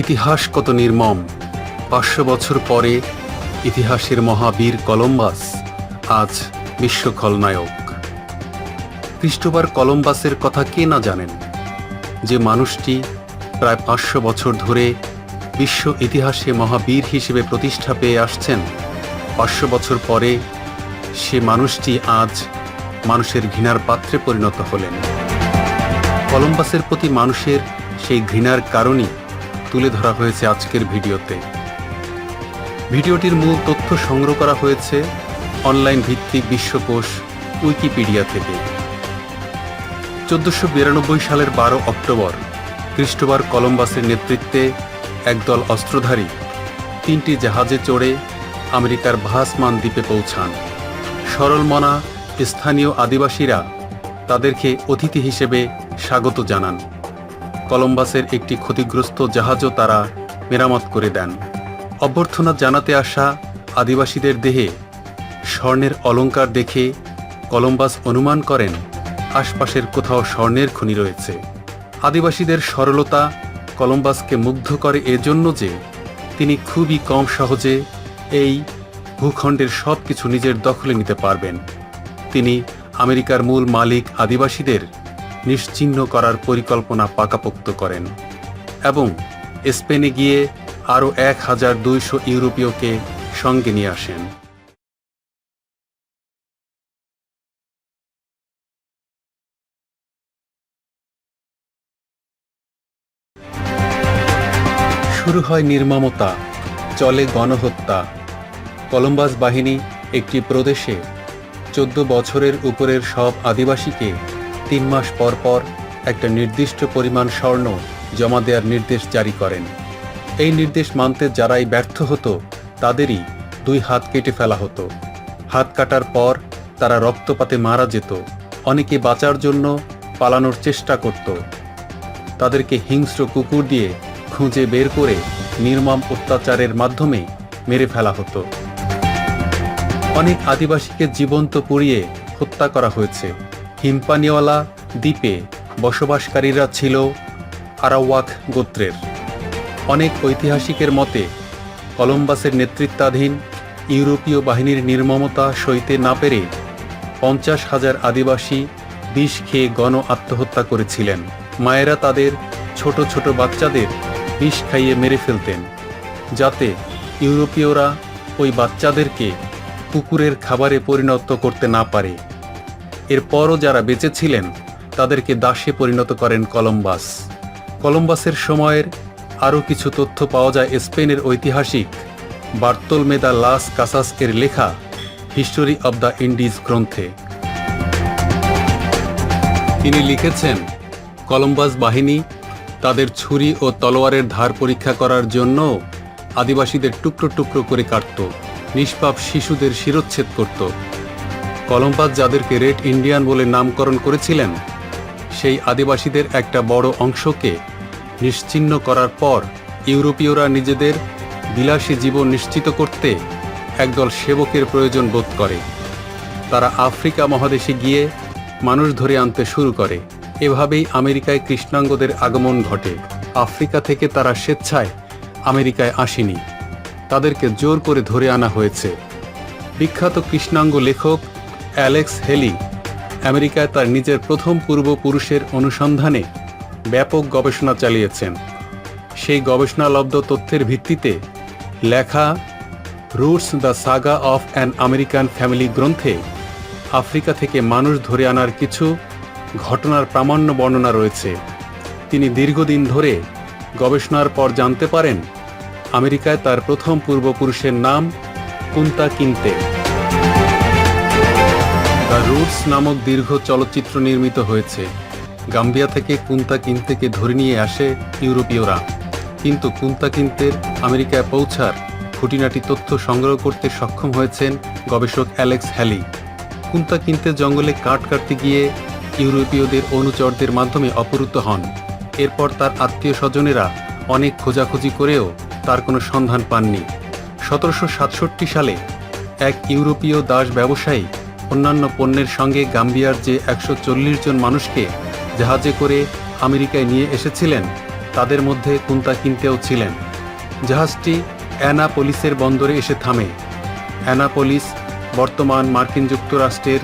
ইতিহাস কত নির্মম। পাঁচশো বছর পরে ইতিহাসের মহাবীর কলম্বাস আজ বিশ্ব খলনায়ক। খ্রিস্টোবার কলম্বাসের কথা কে না জানেন? যে মানুষটি প্রায় পাঁচশো বছর ধরে বিশ্ব ইতিহাসে মহাবীর হিসেবে প্রতিষ্ঠা পেয়ে আসছেন, পাঁচশো বছর পরে সে মানুষটি আজ মানুষের ঘৃণার পাত্রে পরিণত হলেন। কলম্বাসের প্রতি মানুষের সেই ঘৃণার কারণই তুলে ধরা হয়েছে আজকের ভিডিওতে। ভিডিওটির মূল তথ্য সংগ্রহ করা হয়েছে অনলাইন ভিত্তিক বিশ্বকোষ উইকিপিডিয়া থেকে। চোদ্দশো বিরানব্বই সালের বারো অক্টোবর ক্রিস্টোবার কলম্বাসের নেতৃত্বে একদল অস্ত্রধারী তিনটি জাহাজে চড়ে আমেরিকার ভাসমান দ্বীপে পৌঁছান। সরলমনা স্থানীয় আদিবাসীরা তাদেরকে অতিথি হিসেবে স্বাগত জানান। কলম্বাসের একটি ক্ষতিগ্রস্ত জাহাজও তারা মেরামত করে দেন। অভ্যর্থনা জানাতে আসা আদিবাসীদের দেহে স্বর্ণের অলংকার দেখে কলম্বাস অনুমান করেন, আশপাশের কোথাও স্বর্ণের খনি রয়েছে। আদিবাসীদের সরলতা কলম্বাসকে মুগ্ধ করে এজন্য যে তিনি খুবই কম সহজে এই ভূখণ্ডের সব কিছু নিজের দখলে নিতে পারবেন। তিনি আমেরিকার মূল মালিক আদিবাসীদের নিশ্চিহ্ন করার পরিকল্পনা পাকাপোক্ত করেন এবং স্পেনে গিয়ে আরও এক হাজার দুইশো ইউরোপীয়কে সঙ্গে নিয়ে আসেন। শুরু হয় নির্মমতা, চলে গণহত্যা। কলম্বাস বাহিনী একটি প্রদেশে চোদ্দ বছরের উপরের সব আদিবাসীকে তিন মাস পর পর একটা নির্দিষ্ট পরিমাণ স্বর্ণ জমা দেওয়ার নির্দেশ জারি করেন। এই নির্দেশ মানতে যারাই ব্যর্থ হতো, তাদেরই দুই হাত কেটে ফেলা হতো। হাত কাটার পর তারা রক্তপাতে মারা যেত, অনেকে বাঁচার জন্য পালানোর চেষ্টা করত। তাদেরকে হিংস্র কুকুর দিয়ে খুঁজে বের করে নির্মম অত্যাচারের মাধ্যমে মেরে ফেলা হতো। অনেক আদিবাসীকে জীবন্ত পুড়িয়ে হত্যা করা হয়েছে। হিম্পানিওয়ালা দ্বীপে বসবাসকারীরা ছিল আরাওয়াক গোত্রের। অনেক ঐতিহাসিকের মতে, কলম্বাসের নেতৃত্বাধীন ইউরোপীয় বাহিনীর নির্মমতা সইতে না পেরে পঞ্চাশ হাজার আদিবাসী বিষ খেয়ে গণ আত্মহত্যা করেছিলেন। মায়েরা তাদের ছোট ছোট বাচ্চাদের বিষ খাইয়ে মেরে ফেলতেন, যাতে ইউরোপীয়রা ওই বাচ্চাদেরকে কুকুরের খাবারে পরিণত করতে না পারে। এরপরও যারা বেঁচে ছিলেন, তাদেরকে দাসে পরিণত করেন কলম্বাস। কলম্বাসের সময়ের আরও কিছু তথ্য পাওয়া যায় স্পেনের ঐতিহাসিক বার্তোলমেদা লাস কাসাস এর লেখা হিস্টোরি অব দ্য ইন্ডিজ গ্রন্থে। তিনি লিখেছেন, কলম্বাস বাহিনী তাদের ছুরি ও তলোয়ারের ধার পরীক্ষা করার জন্য আদিবাসীদের টুকরো টুকরো করে কাটত, নিষ্পাপ শিশুদের শিরোচ্ছেদ করত। কলম্বাস যাদেরকে রেড ইন্ডিয়ান বলে নামকরণ করেছিলেন, সেই আদিবাসীদের একটা বড় অংশকে নিশ্চিহ্ন করার পর ইউরোপীয়রা নিজেদের বিলাসী জীবন নিশ্চিত করতে একদল সেবকের প্রয়োজন বোধ করে। তারা আফ্রিকা মহাদেশে গিয়ে মানুষ ধরে আনতে শুরু করে। এভাবেই আমেরিকায় কৃষ্ণাঙ্গদের আগমন ঘটে। আফ্রিকা থেকে তারা স্বেচ্ছায় আমেরিকায় আসেনি। তাদেরকে জোর করে ধরে আনা হয়েছে। বিখ্যাত কৃষ্ণাঙ্গ লেখক অ্যালেক্স হেলি, আমেরিকায় তার নিজের প্রথম পূর্বপুরুষের অনুসন্ধানে ব্যাপক গবেষণা চালিয়েছেন। সেই গবেষণালব্ধ তথ্যের ভিত্তিতে লেখা Roots the saga of an American family গ্রন্থে আফ্রিকা থেকে মানুষ ধরে আনার কিছু ঘটনার প্রামাণ্য বর্ণনা রয়েছে। তিনি দীর্ঘদিন ধরে গবেষণার পর জানতে পারেন, আমেরিকায় তার প্রথম পূর্বপুরুষের নাম কুন্তা কিনতে। রুটস নামক দীর্ঘ চলচ্চিত্র নির্মিত হয়েছে। গাম্বিয়া থেকে কুন্তা কিনতেকে ধরে নিয়ে আসে ইউরোপীয়রা। কিন্তু কুন্তা কিন্তের আমেরিকায় পৌঁছার খুঁটিনাটি তথ্য সংগ্রহ করতে সক্ষম হয়েছেন গবেষক অ্যালেক্স হ্যালি। কুন্তা কিনতে জঙ্গলে কাঠ কাটতে গিয়ে ইউরোপীয়দের অনুচরদের মাধ্যমে অপহৃত হন। এরপর তার আত্মীয় স্বজনেরা অনেক খোঁজাখুঁজি করেও তার কোনো সন্ধান পাননি। সতেরোশো সাতষট্টি সালে এক ইউরোপীয় দাস ব্যবসায়ী অন্যান্য পণ্যের সঙ্গে গাম্বিয়ার যে একশো চল্লিশ জন মানুষকে জাহাজে করে আমেরিকায় নিয়ে এসেছিলেন, তাদের মধ্যে কুন্তা কিনতেও ছিলেন। জাহাজটি অ্যানাপোলিসের বন্দরে এসে থামে। অ্যানাপোলিস বর্তমান মার্কিন যুক্তরাষ্ট্রের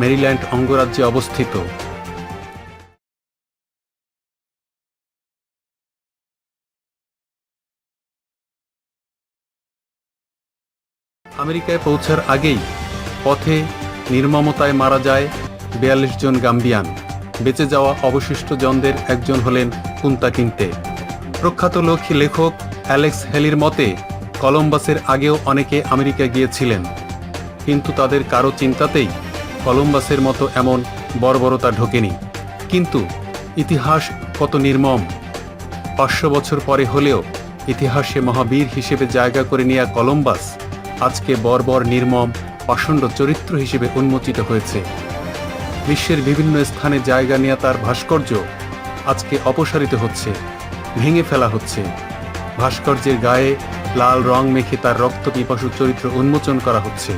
মেরিল্যান্ড অঙ্গরাজ্যে অবস্থিত। আমেরিকায় পৌঁছার আগেই পথে নির্মমতায় মারা যায় বিয়াল্লিশ জন গাম্বিয়ান। বেঁচে যাওয়া অবশিষ্ট জনদের একজন হলেন কুন্তা কিনতে। প্রখ্যাত লোক লেখক অ্যালেক্স হেলির মতে, কলম্বাসের আগেও অনেকে আমেরিকা গিয়েছিলেন। কিন্তু তাদের কারও চিন্তাতেই কলম্বাসের মতো এমন বর্বরতা ঢোকেনি। কিন্তু ইতিহাস কত নির্মম। পাঁচশো বছর পরে হলেও ইতিহাসে মহাবীর হিসেবে জায়গা করে নেয়া কলম্বাস আজকে বর্বর নির্মম পাষণ্ড চরিত্র হিসেবে উন্মোচিত হয়েছে। বিশ্বের বিভিন্ন স্থানে জায়গা নেয়া তার ভাস্কর্য আজকে অপসারিত হচ্ছে, ভেঙে ফেলা হচ্ছে। ভাস্কর্যের গায়ে লাল রং মেখে তার রক্ত পিপাসু চরিত্র উন্মোচন করা হচ্ছে।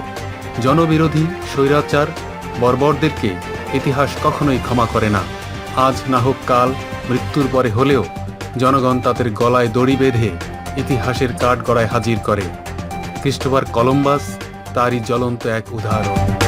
জনবিরোধী, স্বৈরাচার, বর্বরদেরকে ইতিহাস কখনোই ক্ষমা করে না। আজ না হোক কাল, মৃত্যুর পরে হলেও জনগণ তাদের গলায় দড়ি বেঁধে ইতিহাসের কাঠগড়ায় হাজির করে। ক্রিস্টোফার কলম্বাস তারই জ্বলন্ত এক উদাহরণ।